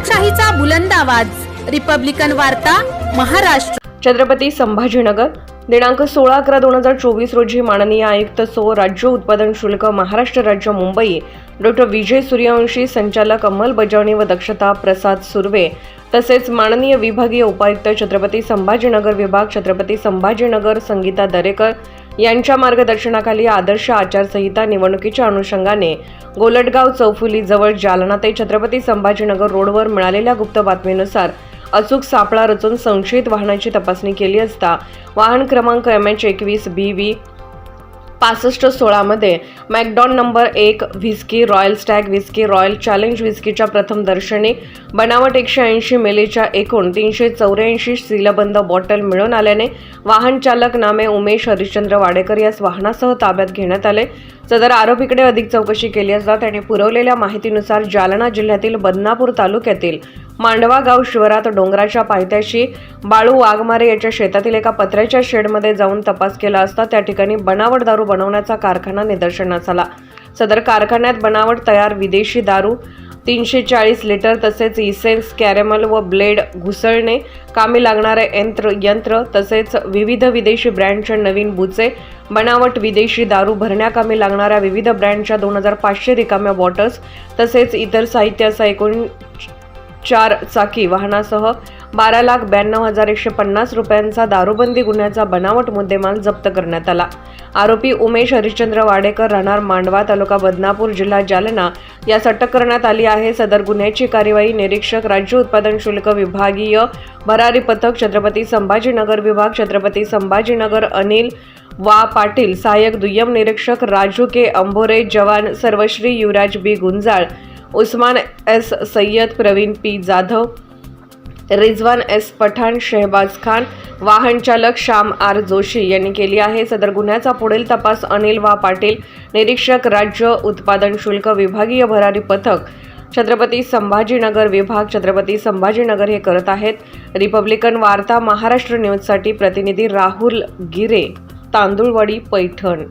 लोकशाहीचा बुलंद आवाज. रिपब्लिकन वार्ता महाराष्ट्र. छत्रपती संभाजीनगर दिनांक सोळा अकरा दोन हजार चोवीस रोजी माननीय आयुक्त सो राज्य उत्पादन शुल्क महाराष्ट्र राज्य मुंबई. डॉक्टर विजय सूर्यवंशी संचालक अंमलबजावणी व दक्षता प्रसाद सुर्वे तसेच माननीय विभागीय उपायुक्त छत्रपती संभाजीनगर विभाग छत्रपती संभाजीनगर संगीता दरेकर यांच्या मार्गदर्शनाखाली आदर्श आचारसंहिता निवडणुकीच्या अनुषंगाने गोलटगाव चौफुलीजवळ जालना ते छत्रपती संभाजीनगर रोडवर मिळालेल्या गुप्त बातमीनुसार अचूक सापळा रचून संशयित वाहनाची तपासणी केली असता वाहन क्रमांक एम एच एकवीस बी व्ही पासष्ट सोळामध्ये मॅकडॉन नंबर एक whisky royal stag whisky royal challenge व्हिस्कीच्या प्रथम दर्शनी बनावट एकशे ऐंशी मिलीच्या एकूण तीनशे चौऱ्याऐंशी सीलबंद बॉटल मिळून आल्याने वाहन चालक नामे उमेश हरिश्चंद्र वाडेकर यास वाहनासह ताब्यात घेण्यात आले. सदर आरोपीकडे अधिक चौकशी केली असता त्याने पुरवलेल्या माहितीनुसार जालना जिल्ह्यातील बदनापूर तालुक्यातील मांडवा गाव शिवारात डोंगराच्या पायथ्याशी बाळू वाघमारे याच्या शेतातील एका पत्र्याच्या शेडमध्ये जाऊन तपास केला असता त्या ठिकाणी बनावट दारू बनवण्याचा कारखाना निदर्शनास आला. सदर कारखान्यात बनावट तयार विदेशी दारू तीनशे चाळीस लिटर तसेच इसेन्स कॅरेमल व ब्लेड घुसळणे कामी लागणारे यंत्र यंत्र तसेच विविध विदेशी ब्रँडच्या नवीन बुचे बनावट विदेशी दारू भरण्याकामी लागणाऱ्या विविध ब्रँडच्या दोन हजार पाचशे रिकाम्या बॉटल्स तसेच इतर साहित्याचा एकूण चार चाकी वाहनासह बारा लाख ब्याण्णव हजार एकशे पन्नास रुपयांचा दारूबंदी गुन्ह्याचा बनावट मुद्देमाल जप्त करण्यात आला. आरोपी उमेश हरिश्चंद्र वाडेकर राहणार मांडवा तालुका बदनापूर जिल्हा जालना यास अटक करण्यात आली आहे. सदर गुन्ह्याची कार्यवाही निरीक्षक राज्य उत्पादन शुल्क विभागीय भरारी पथक छत्रपती संभाजीनगर विभाग छत्रपती संभाजीनगर अनिल वा पाटील सहाय्यक दुय्यम निरीक्षक राजू के अंभोरे जवान सर्वश्री Yuvraj B Gunjal Usman S Sayyad Pravin P Jadhav Rizwan S Pathan Shahbaz Khan वाहन चालक श्याम आर जोशी यांनी केली आहे. सदर गुन्ह्याचा पुढील तपास अनिल वा पाटील निरीक्षक राज्य उत्पादन शुल्क विभागीय भरारी पथक छत्रपती संभाजीनगर विभाग छत्रपती संभाजीनगर हे करत आहेत. रिपब्लिकन वार्ता महाराष्ट्र न्यूजसाठी प्रतिनिधी राहुल गिरे तांदुळवाडी पैठण.